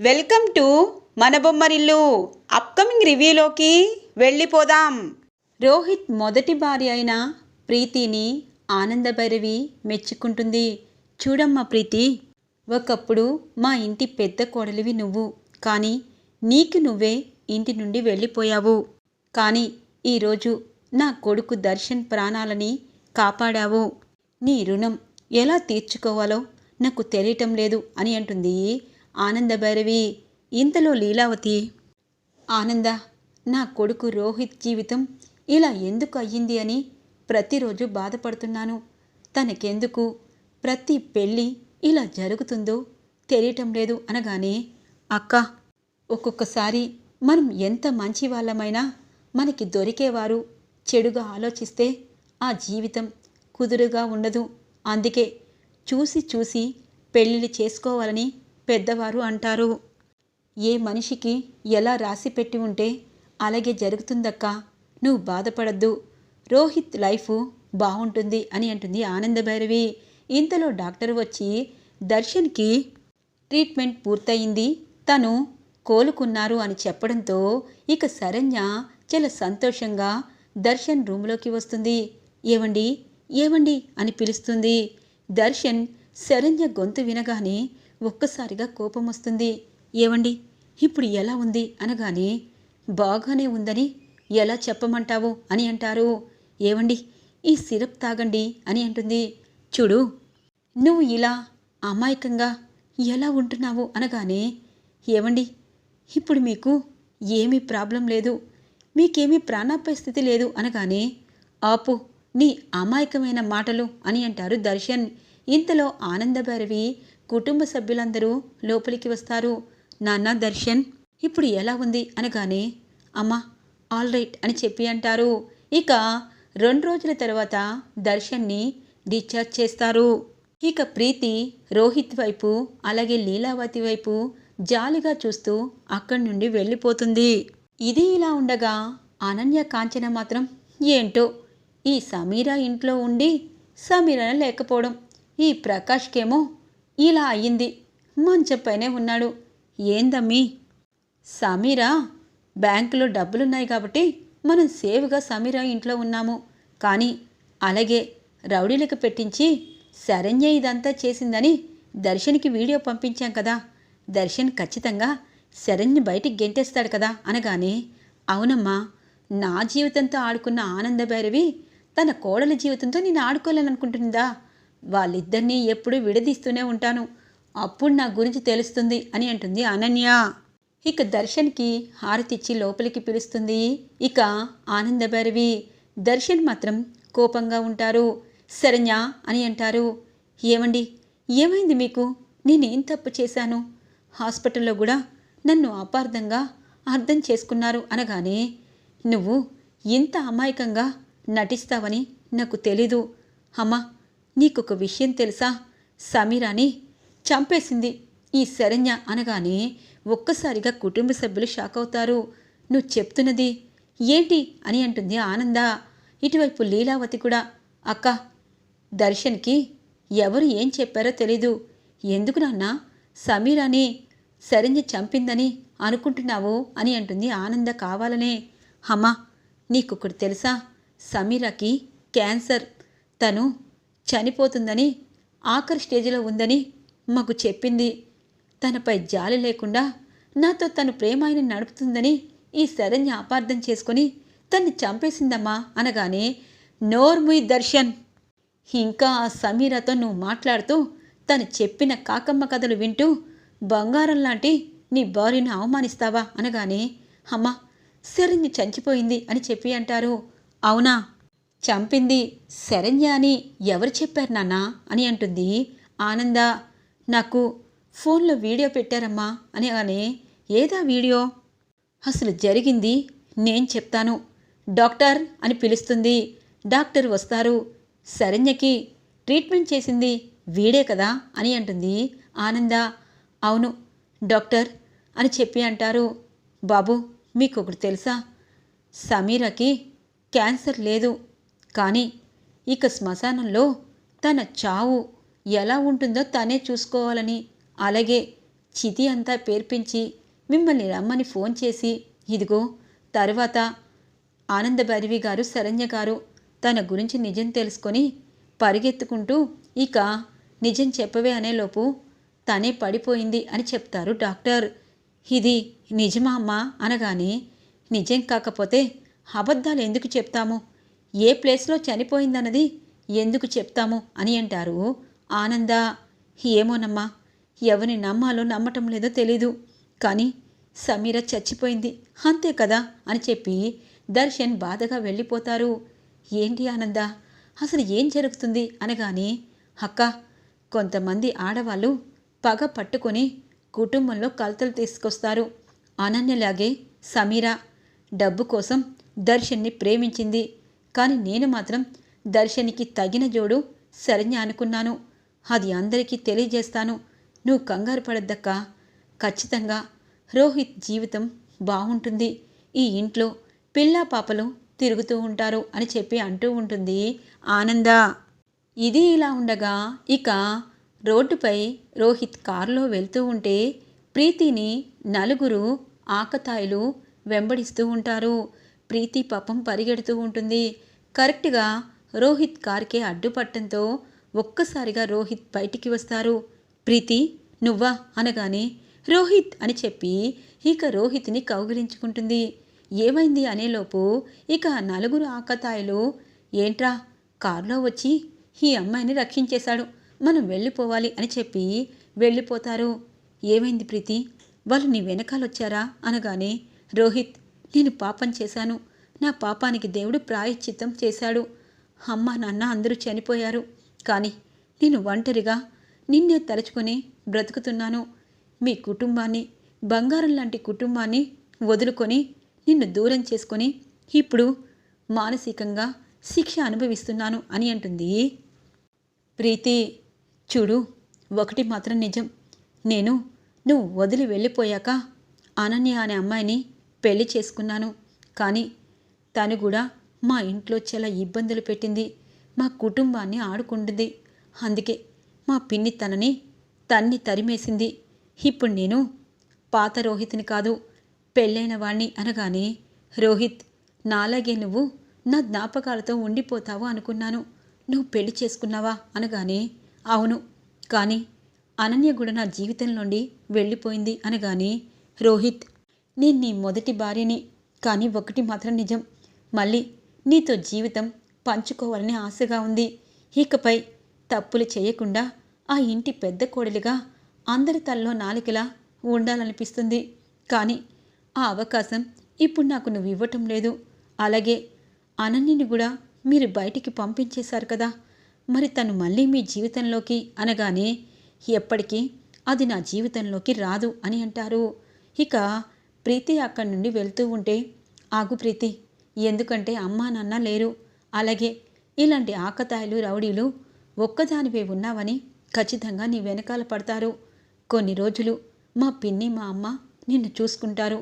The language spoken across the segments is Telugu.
వెల్కమ్ టు మన బొమ్మరిల్లు. అప్కమింగ్ రివ్యూలోకి వెళ్ళిపోదాం. రోహిత్ మొదటి భార్య అయిన ప్రీతిని ఆనందభైరవి మెచ్చుకుంటుంది. చూడమ్మా ప్రీతి ఒకప్పుడు మా ఇంటి పెద్ద కోడలివి నువ్వు. కానీ నీకు నువ్వే ఇంటి నుండి వెళ్ళిపోయావు. కానీ ఈరోజు నా కొడుకు దర్శన్ ప్రాణాలని కాపాడావు. నీ రుణం ఎలా తీర్చుకోవాలో నాకు తెలియటం లేదు అని అంటుంది. ఆనందభైరవి ఇంతలో లీలావతి. ఆనంద నా కొడుకు రోహిత్ జీవితం ఇలా ఎందుకు అయ్యింది అని ప్రతిరోజు బాధపడుతున్నాను. తనకెందుకు? ప్రతి పెళ్ళి ఇలా జరుగుతుందో తెలియటం లేదు అనగానే అక్క ఒక్కొక్కసారి మనం ఎంత మంచి వాళ్ళమైనా మనకి దొరికేవారు. చెడుగా ఆలోచిస్తే ఆ జీవితం కుదురుగా ఉండదు. అందుకే చూసి చూసి పెళ్ళిళ్ళు చేసుకోవాలని పెద్దవారు అంటారు. ఏ మనిషికి ఎలా రాసి పెట్టి ఉంటే అలాగే జరుగుతుందక్క. నువ్వు బాధపడద్దు. రోహిత్ లైఫ్ బాగుంటుంది అని అంటుంది ఆనందభైరవి ఇంతలో డాక్టర్ వచ్చి దర్శన్కి ట్రీట్మెంట్ పూర్తయింది. తను కోలుకున్నారు అని చెప్పడంతో ఇక శరణ్య చాలా సంతోషంగా దర్శన్ రూమ్లోకి వస్తుంది. ఏవండి? ఏవండి? అని పిలుస్తుంది. దర్శన్ శరణ్య గొంతు వినగానే ఒక్కసారిగా కోపం వస్తుంది. ఏవండి? ఇప్పుడు ఎలా ఉంది? అనగానే బాగానే ఉందని ఎలా చెప్పమంటావు? అని అంటారు. ఏవండి? ఈ సిరప్ తాగండి అని అంటుంది. చూడు నువ్వు ఇలా అమాయకంగా ఎలా ఉంటున్నావు? అనగానే ఏవండి? ఇప్పుడు మీకు ఏమీ ప్రాబ్లం లేదు. మీకేమీ ప్రాణాపాయ స్థితి లేదు. అనగానే ఆపు నీ అమాయకమైన మాటలు అని అంటారు దర్శన్. ఇంతలో ఆనందభైరవి కుటుంబ సభ్యులందరూ లోపలికి వస్తారు. నాన్న దర్శన్ ఇప్పుడు ఎలా ఉంది? అనగానే అమ్మా ఆల్ రైట్ అని చెప్పి అంటారు. ఇక రెండు రోజుల తర్వాత దర్శన్ని డిశ్చార్జ్ చేస్తారు. ఇక ప్రీతి రోహిత్ వైపు అలాగే లీలావతి వైపు జాలిగా చూస్తూ అక్కడి నుండి వెళ్ళిపోతుంది. ఇది ఇలా ఉండగా అనన్య కాంచన మాత్రం ఏంటో ఈ సమీరా ఇంట్లో ఉండి సమీరన లేకపోవడం ఈ ప్రకాష్కేమో ఇలా అయ్యింది. మంచపైనే ఉన్నాడు. ఏందమ్మీ? సమీరా బ్యాంకులో డబ్బులున్నాయి కాబట్టి మనం సేవ్గా సమీరా ఇంట్లో ఉన్నాము. కానీ అలాగే రౌడీలకు పెట్టించి శరణ్య ఇదంతా చేసిందని దర్శన్కి వీడియో పంపించాం కదా. దర్శన్ ఖచ్చితంగా శరణ్య బయటికి గెంటేస్తాడు కదా అనగానే అవునమ్మా నా జీవితంతో ఆడుకున్న ఆనందభైరవి తన కోడల జీవితంతో నేను ఆడుకోలేననుకుంటుందా? వాళ్ళిద్దరినీ ఎప్పుడూ విడదీస్తూనే ఉంటాను. అప్పుడు నా గురించి తెలుస్తుంది అని అంటుంది అనన్య. ఇక దర్శన్కి హారతిచ్చి లోపలికి పిలుస్తుంది. ఇక ఆనందభైరవి దర్శన్ మాత్రం కోపంగా ఉంటారు. శరణ్య అని అంటారు. ఏమండి ఏమైంది మీకు? నేనేం తప్పు చేశాను? హాస్పిటల్లో కూడా నన్ను అపార్థంగా అర్థం చేసుకున్నారు అనగానే నువ్వు ఇంత అమాయకంగా నటిస్తావని నాకు తెలీదు. అమ్మా నీకొక విషయం తెలుసా? సమీరాని చంపేసింది. ఈ శరణ్య అనగానే ఒక్కసారిగా కుటుంబ సభ్యులు షాక్ అవుతారు నువ్వు చెప్తున్నది ఏంటి అని అంటుంది ఆనంద. ఇటువైపు లీలావతి కూడా అక్క దర్శన్కి ఎవరు ఏం చెప్పారో తెలీదు. ఎందుకు నాన్న సమీరాని శరణ్య చంపిందని అనుకుంటున్నావు? అని అంటుంది ఆనంద కావాలనే. అమ్మా నీకొకటి తెలుసా? సమీరాకి క్యాన్సర్. తను చనిపోతుందని ఆఖరి స్టేజ్లో ఉందని మాకు చెప్పింది. తనపై జాలి లేకుండా నాతో తను ప్రేమాయని నడుపుతుందని ఈ శరణ్య అపార్థం చేసుకొని తన్ని చంపేసిందమ్మా అనగానే నోర్ముయ్ దర్శన్! ఇంకా ఆ సమీరతో నువ్వు మాట్లాడుతూ తను చెప్పిన కాకమ్మ కథలు వింటూ బంగారం లాంటి నీ భార్యను అవమానిస్తావా? అనగానే అమ్మ శరణ్య చంచిపోయింది అని చెప్పి అంటారు. అవునా? చంపింది శరణ్య అని ఎవరు చెప్పారు నాన్నా అని అంటుంది. ఆనంద నాకు ఫోన్లో వీడియో పెట్టారమ్మా అని అని ఏదా వీడియో? అసలు జరిగింది నేను చెప్తాను. డాక్టర్ అని పిలుస్తుంది. డాక్టర్ వస్తారు. శరణ్యకి ట్రీట్మెంట్ చేసింది వీడే కదా అని అంటుంది. ఆనంద అవును డాక్టర్ అని చెప్పి అంటారు. బాబు మీకు ఒకటి తెలుసా? సమీరకి క్యాన్సర్ లేదు. కానీ ఇక శ్మశానంలో తన చావు ఎలా ఉంటుందో తనే చూసుకోవాలని అలాగే చితి అంతా పేర్పించి మిమ్మల్ని రమ్మని ఫోన్ చేసి ఇదిగో తర్వాత ఆనందభైరవి గారు శరణ్య గారు తన గురించి నిజం తెలుసుకొని పరిగెత్తుకుంటూ ఇక నిజం చెప్పవే అనేలోపు తనే పడిపోయింది అని చెప్తారు డాక్టర్. ఇది నిజమా అమ్మా? అనగానే నిజం కాకపోతే అబద్ధాలు ఎందుకు చెప్తాము? ఏ ప్లేస్లో చనిపోయిందన్నది ఎందుకు చెప్తాము అని అంటారు. ఆనంద ఏమోనమ్మా ఎవరిని నమ్మాలో నమ్మటం లేదో తెలీదు. కానీ సమీర చచ్చిపోయింది. అంతే కదా అని చెప్పి దర్శన్ బాధగా వెళ్ళిపోతారు. ఏంటి ఆనంద అసలు ఏం జరుగుతుంది అనగానే అక్క కొంతమంది ఆడవాళ్ళు పగ పట్టుకొని కుటుంబంలో కలతలు తీసుకొస్తారు. అనన్యలాగే సమీర డబ్బు కోసం దర్శన్ని ప్రేమించింది. కానీ నేను మాత్రం దర్శనికి తగిన జోడు శరణ్య అనుకున్నాను. అది అందరికీ తెలియజేస్తాను. నువ్వు కంగారు పడద్దక్క. ఖచ్చితంగా రోహిత్ జీవితం బాగుంటుంది. ఈ ఇంట్లో పిల్లా పాపలు తిరుగుతూ ఉంటారు అని చెప్పి అంటూ ఉంటుంది ఆనంద. ఇది ఇలా ఉండగా ఇక రోడ్డుపై రోహిత్ కారులో వెళ్తూ ఉంటే ప్రీతిని నలుగురు ఆకతాయిలు వెంబడిస్తూ ఉంటారు. ప్రీతి పాపం పరిగెడుతూ ఉంటుంది. కరెక్ట్గా రోహిత్ కార్కే అడ్డుపట్టంతో ఒక్కసారిగా రోహిత్ బయటికి వస్తారు. ప్రీతి నువ్వా? అనగానే రోహిత్ అని చెప్పి ఇక రోహిత్ని కౌగిలించుకుంటుంది. ఏమైంది? అనేలోపు ఇక నలుగురు ఆకతాయిలు ఏంట్రా కారులో వచ్చి ఈ అమ్మాయిని రక్షించేశాడు మనం వెళ్ళిపోవాలి అని చెప్పి వెళ్ళిపోతారు. ఏమైంది ప్రీతి? వాళ్ళు నీ వెనకాలొచ్చారా? అనగానే రోహిత్ నేను పాపం చేశాను. నా పాపానికి దేవుడు ప్రాయశ్చిత్తం చేశాడు. అమ్మ నాన్న అందరూ చనిపోయారు. కానీ నేను ఒంటరిగా నిన్నే తలుచుకొని బ్రతుకుతున్నాను. మీ కుటుంబాన్ని బంగారం లాంటి కుటుంబాన్ని వదులుకొని నిన్ను దూరం చేసుకొని ఇప్పుడు మానసికంగా శిక్ష అనుభవిస్తున్నాను అని అంటుంది. ప్రీతి చూడు ఒకటి మాత్రం నిజం. నేను నువ్వు వదిలి వెళ్ళిపోయాక అనన్య అనే అమ్మాయిని పెళ్ళి చేసుకున్నాను. కానీ తను కూడా మా ఇంట్లో చాలా ఇబ్బందులు పెట్టింది. మా కుటుంబాన్ని ఆడుకుంటుంది. అందుకే మా పిన్ని తనని తన్ని తరిమేసింది. ఇప్పుడు నేను పాత రోహిత్ని కాదు పెళ్ళైన వాణ్ణి అనగానే రోహిత్ నాలాగే నువ్వు నా జ్ఞాపకాలతో ఉండిపోతావు అనుకున్నాను. నువ్వు పెళ్ళి చేసుకున్నావా? అనగానే అవును. కానీ అనన్య కూడా నా జీవితం నుండి వెళ్ళిపోయింది. అనగానే రోహిత్ నేను నీ మొదటి భార్యని కానీ ఒకటి మాత్రం నిజం. మళ్ళీ నీతో జీవితం పంచుకోవాలని ఆశగా ఉంది. ఇకపై తప్పులు చేయకుండా ఆ ఇంటి పెద్ద కోడలిగా అందరి తల్లో నాలికలా ఉండాలనిపిస్తుంది. కానీ ఆ అవకాశం ఇప్పుడు నాకు నువ్వు ఇవ్వటం లేదు. అలాగే అనన్యని కూడా మీరు బయటికి పంపించేశారు కదా. మరి తను మళ్ళీ మీ జీవితంలోకి అనగానే ఎప్పటికీ అది నా జీవితంలోకి రాదు అని అంటారు. ఇక ప్రీతి అక్కడి నుండి వెళ్తూ ఉంటే ఆగు ప్రీతి ఎందుకంటే అమ్మా నాన్న లేరు. అలాగే ఇలాంటి ఆకతాయిలు రౌడీలు ఒక్కదానివే ఉన్నావని ఖచ్చితంగా నీ వెనకాల పడతారు. కొన్ని రోజులు మా పిన్ని మా అమ్మ నిన్ను చూసుకుంటారు.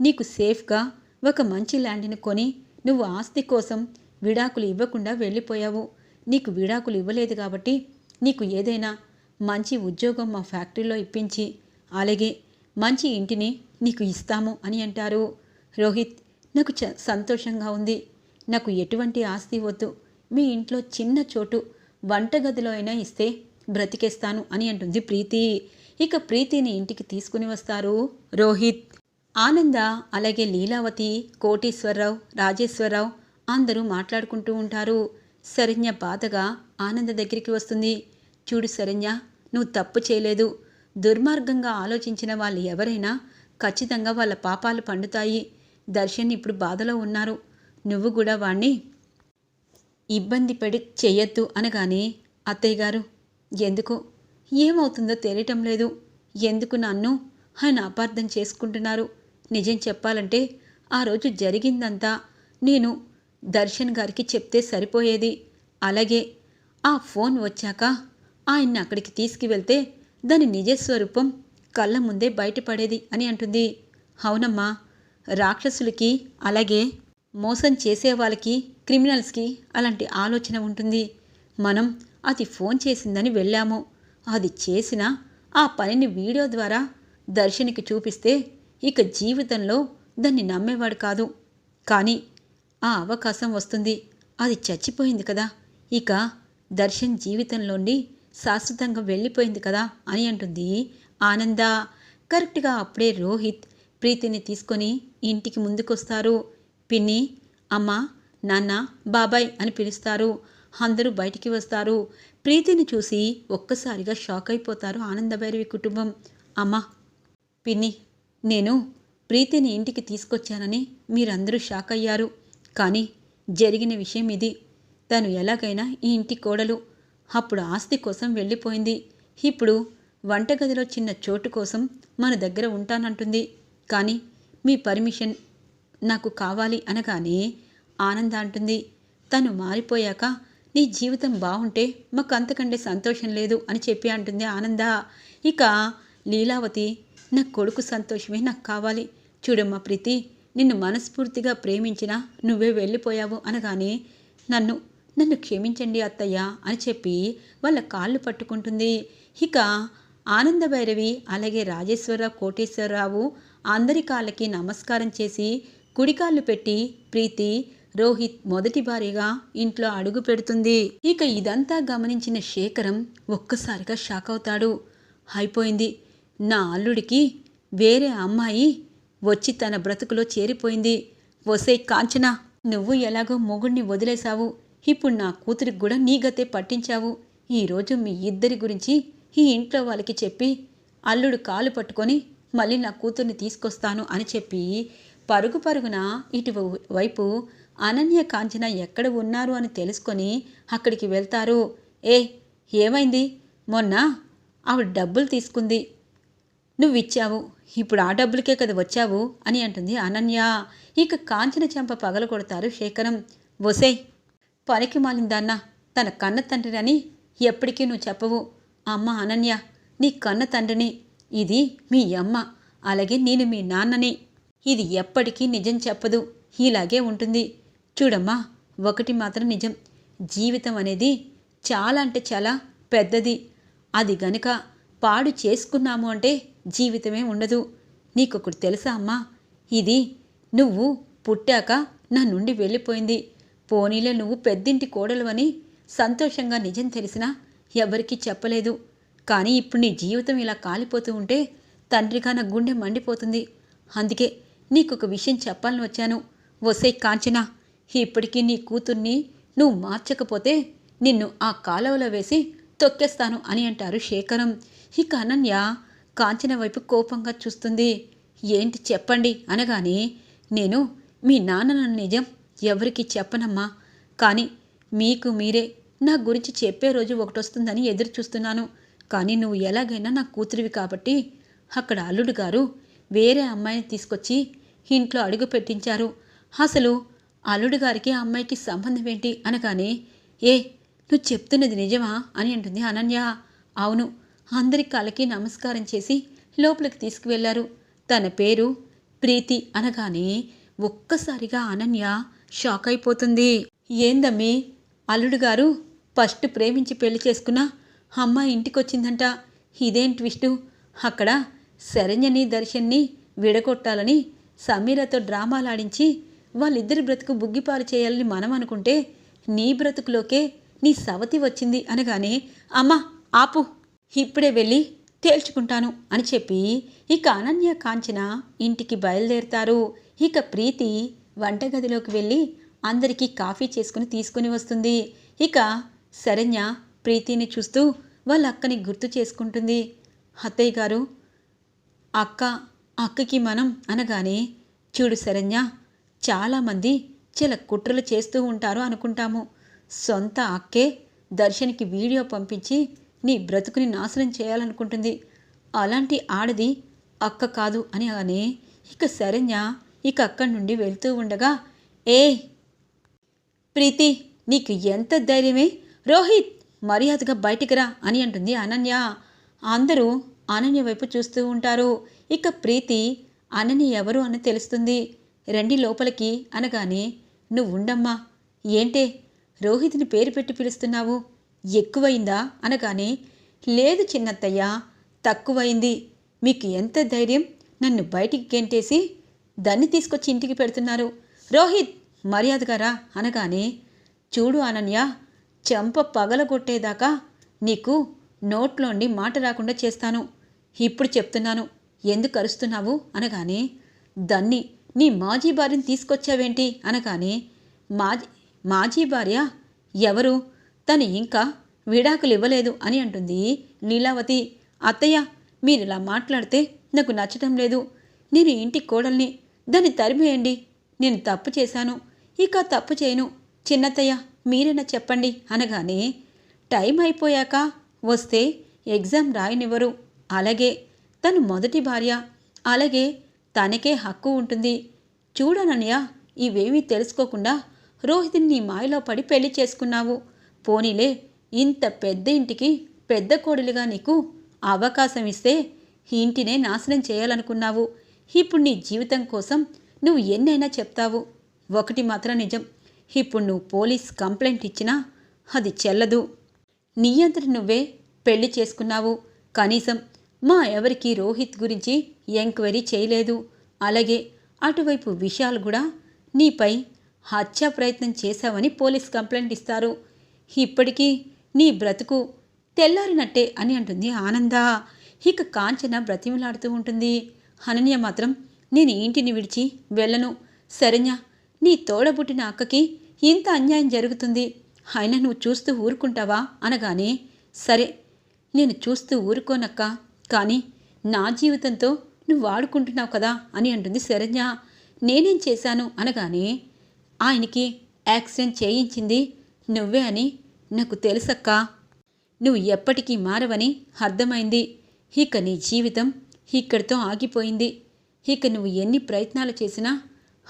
నీకు సేఫ్గా ఒక మంచి ల్యాండ్ని కొని నువ్వు ఆస్తి కోసం విడాకులు ఇవ్వకుండా వెళ్ళిపోయావు. నీకు విడాకులు ఇవ్వలేదు కాబట్టి నీకు ఏదైనా మంచి ఉద్యోగం మా ఫ్యాక్టరీలో ఇప్పించి అలాగే మంచి ఇంటిని నీకు ఇస్తాము అని అంటారు. రోహిత్ నాకు చ సంతోషంగా ఉంది. నాకు ఎటువంటి ఆస్తి వద్దు. మీ ఇంట్లో చిన్న చోటు వంటగదిలో అయినా ఇస్తే బ్రతికేస్తాను అని అంటుంది ప్రీతి. ఇక ప్రీతిని ఇంటికి తీసుకుని వస్తారు రోహిత్. ఆనంద అలాగే లీలావతి కోటీశ్వరరావు రాజేశ్వరరావు అందరూ మాట్లాడుకుంటూ ఉంటారు. శరణ్య బాధగా ఆనంద దగ్గరికి వస్తుంది. చూడు శరణ్య నువ్వు తప్పు చేయలేదు. దుర్మార్గంగా ఆలోచించిన వాళ్ళు ఎవరైనా ఖచ్చితంగా వాళ్ళ పాపాలు పండుతాయి. దర్శన్ ఇప్పుడు బాధలో ఉన్నారు. నువ్వు కూడా వాణ్ణి ఇబ్బంది పడి చెయ్యొద్దు అనగానే అత్తయ్య గారు ఎందుకు? ఏమవుతుందో తెలియటం లేదు. ఎందుకు నన్ను ఆయన అపార్థం చేసుకుంటున్నారు? నిజం చెప్పాలంటే ఆ రోజు జరిగిందంతా నేను దర్శన్ గారికి చెప్తే సరిపోయేది. అలాగే ఆ ఫోన్ వచ్చాక ఆయన్ని అక్కడికి తీసుకువెళ్తే దాని నిజస్వరూపం కళ్ళ ముందే బయటపడేది అని అంటుంది. అవునమ్మా రాక్షసులకి అలాగే మోసం చేసే వాళ్ళకి క్రిమినల్స్కి అలాంటి ఆలోచన ఉంటుంది. మనం అది ఫోన్ చేసిందని వెళ్ళాము. అది చేసిన ఆ పనిని వీడియో ద్వారా దర్శనికి చూపిస్తే ఇక జీవితంలో దాన్ని నమ్మేవాడు కాదు. కానీ ఆ అవకాశం వస్తుంది. అది చచ్చిపోయింది కదా. ఇక దర్శన్ జీవితంలోండి శాశ్వతంగా వెళ్ళిపోయింది కదా అని అంటుంది ఆనంద. కరెక్ట్గా అప్పుడే రోహిత్ ప్రీతిని తీసుకొని ఇంటికి ముందుకొస్తారు. పిన్ని అమ్మ నాన్న బాబాయ్ అని పిలుస్తారు. అందరూ బయటికి వస్తారు. ప్రీతిని చూసి ఒక్కసారిగా షాక్ అయిపోతారు ఆనందభైరవి కుటుంబం. అమ్మ పిన్ని నేను ప్రీతిని ఇంటికి తీసుకొచ్చానని మీరందరూ షాక్ అయ్యారు. కానీ జరిగిన విషయం ఇది. తను ఎలాగైనా ఈ ఇంటి కోడలు. అప్పుడు ఆస్తి కోసం వెళ్ళిపోయింది. ఇప్పుడు వంటగదిలో చిన్న చోటు కోసం మన దగ్గర ఉంటానంటుంది. కానీ మీ పర్మిషన్ నాకు కావాలి అనగానే ఆనంద అంటుంది తను మారిపోయాక నీ జీవితం బాగుంటే మాకు అంతకంటే సంతోషం లేదు అని చెప్పి అంటుంది ఆనంద. ఇక లీలావతి నా కొడుకు సంతోషమే నాకు కావాలి. చూడమ్మా ప్రీతి నిన్ను మనస్ఫూర్తిగా ప్రేమించిన నువ్వే వెళ్ళిపోయావు అనగానే నన్ను నన్ను క్షమించండి అత్తయ్య అని చెప్పి వాళ్ళ కాళ్ళు పట్టుకుంటుంది. ఇక ఆనందభైరవి అలాగే రాజేశ్వరరావు కోటేశ్వరరావు అందరి కాళ్ళకి నమస్కారం చేసి కుడికాళ్ళు పెట్టి ప్రీతి రోహిత్ మొదటి భార్యగా ఇంట్లో అడుగు పెడుతుంది. ఇక ఇదంతా గమనించిన శేఖరం ఒక్కసారిగా షాక్ అవుతాడు. అయిపోయింది. నా అల్లుడికి వేరే అమ్మాయి వచ్చి తన బ్రతుకులో చేరిపోయింది. వసే కాంచన నువ్వు ఎలాగో మొగుణ్ణి వదిలేశావు. ఇప్పుడు నా కూతురికి కూడా నీ గతే పట్టించావు. ఈరోజు మీ ఇద్దరి గురించి ఈ ఇంట్లో వాళ్ళకి చెప్పి అల్లుడు కాలు పట్టుకొని మళ్ళీ నా కూతుర్ని తీసుకొస్తాను అని చెప్పి పరుగు పరుగున ఇటు వైపు అనన్య కాంచన ఎక్కడ ఉన్నారు అని తెలుసుకొని అక్కడికి వెళ్తారు. ఏ ఏమైంది? మొన్న ఆవిడ డబ్బులు తీసుకుంది. నువ్వు ఇచ్చావు ఇప్పుడు ఆ డబ్బులకే కదా వచ్చావు అని అంటుంది అనన్య. ఇక కాంచన చెంప పగల కొడతారు శేఖరం. వసే పనికి మాలిందన్న తన కన్న తండ్రిని ఎప్పటికీ నువ్వు చెప్పవు. అమ్మ అనన్య నీ కన్న తండ్రిని ఇది మీ అమ్మ అలాగే నేను మీ నాన్నని. ఇది ఎప్పటికీ నిజం చెప్పదు. ఇలాగే ఉంటుంది. చూడమ్మా ఒకటి మాత్రం నిజం. జీవితం అనేది చాలా అంటే చాలా పెద్దది. అది గనుక పాడు చేసుకున్నాము అంటే జీవితమే ఉండదు. నీకొకటి తెలుసా అమ్మా? ఇది నువ్వు పుట్టాక నా నుండి వెళ్ళిపోయింది. పోనీలో నువ్వు పెద్దింటి కోడలు అని సంతోషంగా నిజం తెలిసినా ఎవరికీ చెప్పలేదు. కానీ ఇప్పుడు నీ జీవితం ఇలా కాలిపోతూ ఉంటే తండ్రిగా నా గుండె మండిపోతుంది. అందుకే నీకు ఒక విషయం చెప్పాలని వచ్చాను. వసే కాంచనా ఇప్పటికీ నీ కూతుర్ని నువ్వు మార్చకపోతే నిన్ను ఆ కాలువలో వేసి తొక్కేస్తాను అని అంటారు శేఖరం. ఇక అనన్య కాంచన వైపు కోపంగా చూస్తుంది. ఏంటి చెప్పండి అనగానే నేను మీ నాన్న నిజం ఎవరికి చెప్పనమ్మా. కానీ మీకు మీరే నా గురించి చెప్పే రోజు ఒకటి వస్తుందని ఎదురు చూస్తున్నాను కానీ నువ్వు ఎలాగైనా నా కూతురివి కాబట్టి అక్కడ అల్లుడు గారు వేరే అమ్మాయిని తీసుకొచ్చి ఇంట్లో అడుగు పెట్టించారు. అసలు అల్లుడు గారికి ఆ అమ్మాయికి సంబంధం ఏంటి అనగానే ఏ నువ్వు చెప్తున్నది నిజమా? అని అంటుంది అనన్య. అవును అందరి కాళ్ళకి నమస్కారం చేసి లోపలికి తీసుకువెళ్ళారు తన పేరు ప్రీతి అనగానే ఒక్కసారిగా అనన్య షాక్ అయిపోతుంది. ఏందమ్మి అల్లుడు గారు ఫస్ట్ ప్రేమించి పెళ్ళి చేసుకున్న అమ్మాయి ఇంటికొచ్చిందంట. ఇదేంటి విష్ణు? అక్కడ శరణ్యని దర్శన్ని విడగొట్టాలని సమీరతో డ్రామాలాడించి వాళ్ళిద్దరి బ్రతుకు బుగ్గిపాలు చేయాలని మనం అనుకుంటే నీ బ్రతుకులోకే నీ సవతి వచ్చింది అనగానే అమ్మా ఆపు ఇప్పుడే వెళ్ళి తేల్చుకుంటాను అని చెప్పి ఇక అనన్య కాంచన ఇంటికి బయలుదేరుతారు. ఇక ప్రీతి వంటగదిలోకి వెళ్ళి అందరికీ కాఫీ చేసుకుని తీసుకుని వస్తుంది. ఇక శరణ్య ప్రీతిని చూస్తూ వాళ్ళ అక్కని గుర్తు చేసుకుంటుంది. అత్తయ్య గారు అక్క అక్కకి మనం అనగానే చూడు శరణ్య చాలామంది చాలా కుట్రలు చేస్తూ ఉంటారు అనుకుంటాము. సొంత అక్కే దర్శన్కి వీడియో పంపించి నీ బ్రతుకుని నాశనం చేయాలనుకుంటుంది. అలాంటి ఆడది అక్క కాదు అని అని ఇక శరణ్య ఇక అక్కడి నుండి వెళ్తూ ఉండగా ఏ ప్రీతి నీకు ఎంత ధైర్యమే? రోహిత్ మర్యాదగా బయటికి రా అని అంటుంది అనన్య. అందరూ అనన్య వైపు చూస్తూ ఉంటారు. ఇక ప్రీతి అనన్య ఎవరు? అని తెలుస్తుంది. రండి లోపలికి అనగానే నువ్వు ఉండమ్మా. ఏంటే? రోహిత్ని పేరు పెట్టి పిలుస్తున్నావు. ఎక్కువైందా? అనగానే లేదు చిన్నత్తయ్య తక్కువైంది. మీకు ఎంత ధైర్యం? నన్ను బయటికి గెంటేసి దాన్ని తీసుకొచ్చి ఇంటికి పెడుతున్నారు. రోహిత్ మర్యాదగా రా అనగానే చూడు అనన్య చెంప పగలగొట్టేదాకా నీకు నోట్లోండి మాట రాకుండా చేస్తాను. ఇప్పుడు చెప్తున్నాను ఎందుకు అరుస్తున్నావు? అనగానే దన్ని నీ మాజీ భార్యని తీసుకొచ్చావేంటి? అనగానే మాజీ మాజీ భార్య ఎవరు? తను ఇంకా విడాకులు ఇవ్వలేదు అని అంటుంది లీలావతి. అత్తయ్య మీరు ఇలా మాట్లాడితే నాకు నచ్చటం లేదు. నేను ఇంటి కోడల్ని దాన్ని తరిమేయండి. నేను తప్పు చేశాను. ఇక తప్పు చేయను. చిన్నత్తయ్య మీరైనా చెప్పండి అనగానే టైం అయిపోయాక వస్తే ఎగ్జామ్ రాయనివ్వరు. అలాగే తను మొదటి భార్య. అలాగే తనకే హక్కు ఉంటుంది. చూడనన్నయ్య ఇవేమీ తెలుసుకోకుండా రోహితిని నీ మాయలో పడి పెళ్ళి చేసుకున్నావు. పోనీలే ఇంత పెద్ద ఇంటికి పెద్ద కోడలుగా నీకు అవకాశం ఇస్తే ఇంటినే నాశనం చేయాలనుకున్నావు. ఇప్పుడు నీ జీవితం కోసం నువ్వు ఎన్నైనా చెప్తావు. ఒకటి మాత్రం నిజం. ఇప్పుడు నువ్వు పోలీస్ కంప్లైంట్ ఇచ్చినా అది చెల్లదు. నీ అంతటి నువ్వే పెళ్ళి చేసుకున్నావు. కనీసం మా ఎవరికి రోహిత్ గురించి ఎంక్వైరీ చేయలేదు. అలాగే అటువైపు విషయాలు కూడా నీపై హత్యా ప్రయత్నం చేశావని పోలీస్ కంప్లైంట్ ఇస్తారు. ఇప్పటికీ నీ బ్రతుకు తెల్లారినట్టే అని అంటుంది ఆనంద. ఇక కాంచన బ్రతిమలాడుతూ ఉంటుంది. అనన్య మాత్రం నేను ఇంటిని విడిచి వెళ్ళను. సరేనా? నీ తోడబుట్టిన అక్కకి ఇంత అన్యాయం జరుగుతుంది. అయినా నువ్వు చూస్తూ ఊరుకుంటావా? అనగానే సరే నేను చూస్తూ ఊరుకోనక్క. కానీ నా జీవితంతో నువ్వు వాడుకుంటున్నావు కదా అని అంటుంది శరణ్య. నేనేం చేశాను? అనగానే ఆయనకి యాక్సిడెంట్ చేయించింది నువ్వే అని నాకు తెలుసక్కా. నువ్వు ఎప్పటికీ మారవని అర్థమైంది. ఇక నీ జీవితం ఇక్కడితో ఆగిపోయింది. ఇక నువ్వు ఎన్ని ప్రయత్నాలు చేసినా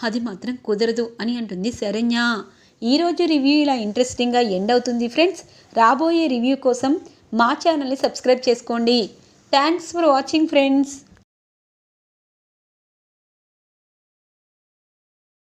అది మాత్రం కుదరదు అని అంటుంది శరణ్య. ఈరోజు రివ్యూ ఇలా ఇంట్రెస్టింగ్గా ఎండ్ అవుతుంది ఫ్రెండ్స్ రాబోయే రివ్యూ కోసం మా ఛానల్ని సబ్స్క్రైబ్ చేసుకోండి. Thanks for watching friends